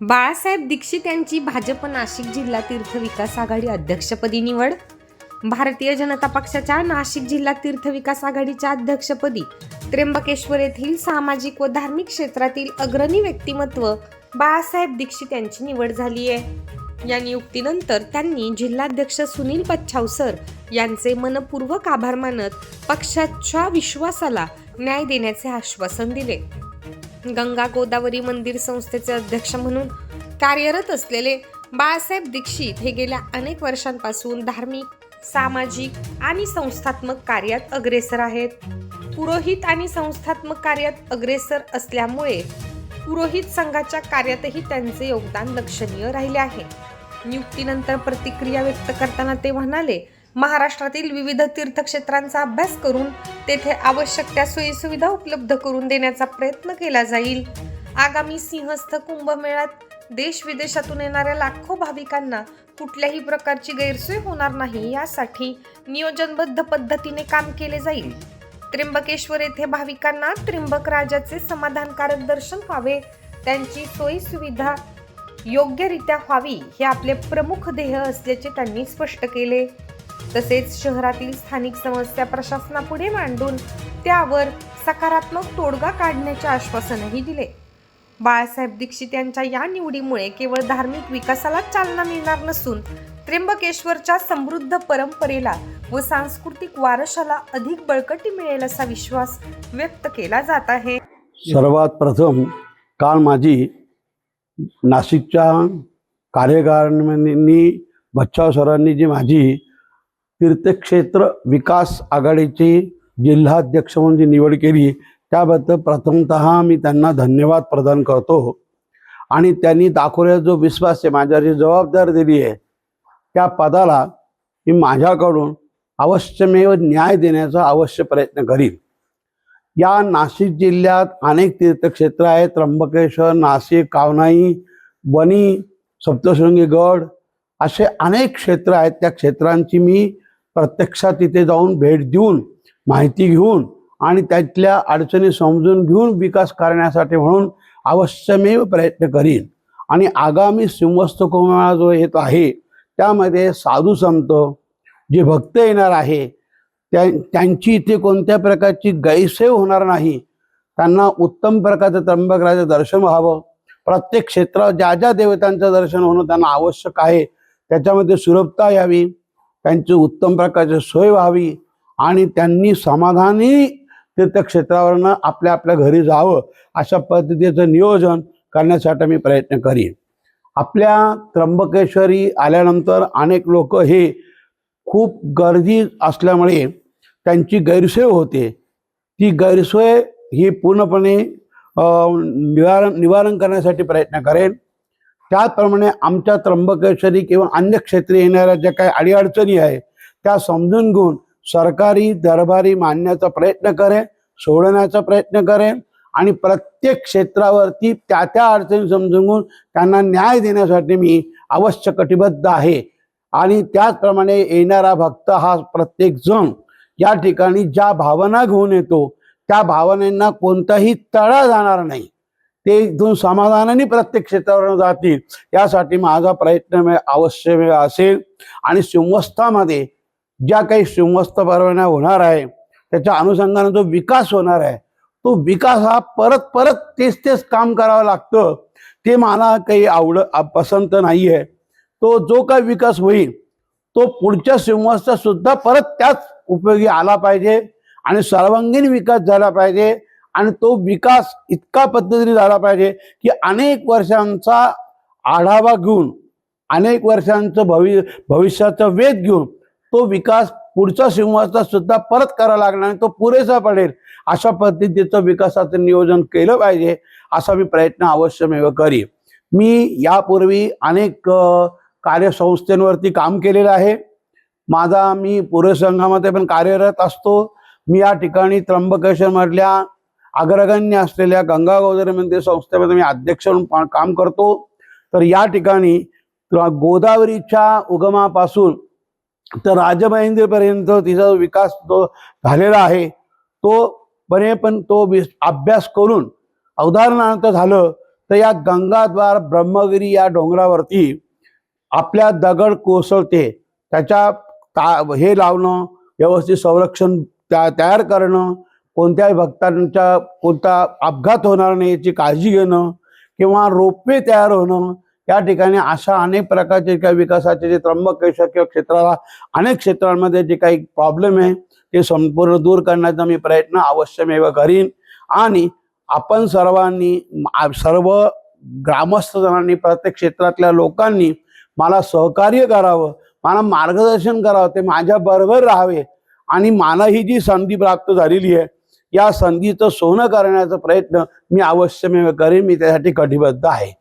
बाळासाहेब दीक्षित यांची भाजप नाशिक जिल्हा तीर्थ विकास आघाडी अध्यक्षपदी निवड. भारतीय जनता पक्षाच्या नाशिक जिल्हा तीर्थ विकास आघाडीच्या अध्यक्षपदी त्र्यंबकेश्वर येथील सामाजिक व धार्मिक क्षेत्रातील अग्रणी व्यक्तिमत्व बाळासाहेब दीक्षित यांची निवड झाली आहे या नियुक्तीनंतर त्यांनी जिल्हाध्यक्ष सुनील पच्छावसर यांचे मनपूर्वक आभार मानत पक्षाच्या विश्वासाला न्याय देण्याचे आश्वासन दिले. गंगा गोदावरी मंदिर संस्थेचे अध्यक्ष म्हणून कार्यरत असलेले बाळासाहेब दीक्षित हे गेल्या अनेक वर्षांपासून धार्मिक सामाजिक आणि संस्थात्मक कार्यात अग्रेसर आहेत. पुरोहित आणि संस्थात्मक कार्यात अग्रेसर असल्यामुळे पुरोहित संघाच्या कार्यातही त्यांचे योगदान लक्षणीय राहिले आहे. नियुक्तीनंतर प्रतिक्रिया व्यक्त करताना ते म्हणाले महाराष्ट्रातील विविध तीर्थक्षेत्रांचा अभ्यास करून तेथे आवश्यक त्या सोयीसुविधा उपलब्ध करून देण्याचा प्रयत्न केला जाईल. आगामी सिंहस्थ कुंभमेळ्यात देश विदेशातून येणाऱ्या लाखो भाविकांना कुठल्याही प्रकारची गैरसोय होणार नाही यासाठी नियोजनबद्ध पद्धतीने काम केले जाईल. त्र्यंबकेश्वर येथे भाविकांना त्र्यंबक राजाचे समाधानकारक दर्शन व्हावे. त्यांची सोयी सुविधा योग्यरित्या व्हावी हे आपले प्रमुख ध्येय असल्याचे त्यांनी स्पष्ट केले. तसेच शहरातील स्थानिक समस्या प्रशासनापुढे मांडून त्यावर सकारात्मक तोडगा काढण्याचे आश्वासनही दिले. बाळासाहेब दीक्षित यांच्या या निवडीमुळे केवळ धार्मिक विकासाला चालना मिळणार नसून त्र्यंबकेश्वरच्या समृद्ध परंपरेला व सांस्कृतिक वारशाला अधिक बळकटी मिळेल असा विश्वास व्यक्त केला जात आहे. सर्वात प्रथम काल माझी नाशिकच्या कार्यकारिणींनी बच्चाव सरांनी जी माझी तीर्थक्षेत्र विकास आघाडीची जिल्हाध्यक्ष म्हणून जी निवड केली त्याबद्दल प्रथमत मी त्यांना धन्यवाद प्रदान करतो. आणि त्यांनी दाखवलेला जो विश्वास आहे माझ्यावर जी जबाबदारी दिली आहे त्या पदाला मी माझ्याकडून अवश्यमेव न्याय देण्याचा अवश्य प्रयत्न करीन. या नाशिक जिल्ह्यात अनेक तीर्थक्षेत्र आहेत त्र्यंबकेश्वर नाशिक कावनाई वणी सप्तशृंगी गड असे अनेक क्षेत्र आहेत. त्या क्षेत्रांची मी प्रत्यक्षात तिथे जाऊन भेट देऊन माहिती घेऊन आणि त्यातल्या अडचणी समजून घेऊन विकास करण्यासाठी म्हणून अवश्यमेव प्रयत्न करीन. आणि आगामी सिंहस्थ कुंभमेळा जो येत आहे त्यामध्ये साधू संत जे भक्त येणार आहे त्या त्यांची इथे कोणत्या प्रकारची गैरसोय होणार नाही त्यांना उत्तम प्रकारचं त्र्यंबकराचं दर्शन व्हावं. प्रत्येक क्षेत्रात ज्या ज्या देवतांचं दर्शन होणं त्यांना आवश्यक आहे त्याच्यामध्ये सुलभता यावी. त्यांची उत्तम प्रकारची सोय व्हावी आणि त्यांनी समाधानी तीर्थक्षेत्रावरनं आपल्या आपल्या घरी जावं अशा पद्धतीचं नियोजन करण्यासाठी मी प्रयत्न करीन. आपल्या त्र्यंबकेश्वरी आल्यानंतर अनेक लोक हे खूप गर्दी असल्यामुळे त्यांची गैरसोय होते. ती गैरसोय ही पूर्णपणे निवारण निवारण करण्यासाठी प्रयत्न करेन. त्याचप्रमाणे आमच्या त्र्यंबकेश्वरी किंवा अन्य क्षेत्री येणाऱ्या ज्या काही अडीअडचणी आहे त्या समजून घेऊन सरकारी दरबारी मानण्याचा प्रयत्न करेन सोडवण्याचा प्रयत्न करेन आणि प्रत्येक क्षेत्रावरती त्या त्या अडचणी समजून घेऊन त्यांना न्याय देण्यासाठी मी अवश्य कटिबद्ध आहे. आणि त्याचप्रमाणे येणारा भक्त हा प्रत्येक जण या ठिकाणी ज्या भावना घेऊन येतो त्या भावनांना कोणताही तडा जाणार नाही. ते इथून समाधानाने प्रत्येक क्षेत्रावर जातील. यासाठी माझा प्रयत्न अवश्य असेल. आणि सिंहस्थामध्ये ज्या काही सिंहस्थ परवान्या होणार आहे त्याच्या अनुषंगाने जो विकास होणार आहे तो विकास हा परत परत तेच तेच काम करावं लागतं. ते मला काही आवड पसंत नाही आहे तो जो काही विकास होईल तो पुढच्या सिंहस्था सुद्धा परत त्याच उपयोगी आला पाहिजे. आणि सर्वांगीण विकास झाला पाहिजे. आणि तो विकास इतका पद्धतीने झाला पाहिजे की अनेक वर्षांचा आढावा घेऊन अनेक वर्षांचं भवि भविष्याचा वेध घेऊन तो विकास पुढचा सिंहाचा सुद्धा परत करावा लागणार आणि तो पुरेसा पडेल अशा पद्धतीचं विकासाचं नियोजन केलं पाहिजे असा मी प्रयत्न अवश्यमेव करीन. मी यापूर्वी अनेक कार्यसंस्थेंवरती कार्यसंस्थेवरती काम केलेलं आहे. माझा मी पुरसंघामध्ये पण कार्यरत असतो. मी या ठिकाणी त्र्यंबकेश्वरमधल्या अग्रगण्य असलेल्या गंगा गोदावरी मंदिर संस्थेमध्ये मी अध्यक्ष म्हणून काम करतो. तर या ठिकाणी गोदावरीच्या उगमापासून तर राजमहेंद्रपर्यंत तिचा जो विकास जो झालेला आहे तो बने पण तो अभ्यास करून उदाहरणार्थ झालं तर या गंगाद्वार ब्रह्मगिरी या डोंगरावरती आपल्या दगड कोसळते. त्याच्या ता हे लावणं व्यवस्थित संरक्षण त्या तयार करणं कोणत्याही भक्तांच्या कोणता अपघात होणार नाही याची काळजी घेणं किंवा रोपवे तयार होणं या ठिकाणी अशा अनेक प्रकारचे काही विकासाचे जे त्र्यंबकेश्वर किंवा क्षेत्राला अनेक क्षेत्रांमध्ये जे काही प्रॉब्लेम आहे ते संपूर्ण दूर करण्याचा मी प्रयत्न अवश्यमेव करीन. आणि आपण सर्वांनी सर्व ग्रामस्थ जणांनी प्रत्येक क्षेत्रातल्या लोकांनी मला सहकार्य करावं मला मार्गदर्शन करावं ते माझ्या बरोबर राहावे. आणि मला ही जी संधी प्राप्त झालेली आहे या संधीचं सोनं करण्याचा प्रयत्न मी अवश्यमेव करेन. मी त्यासाठी कटिबद्ध आहे.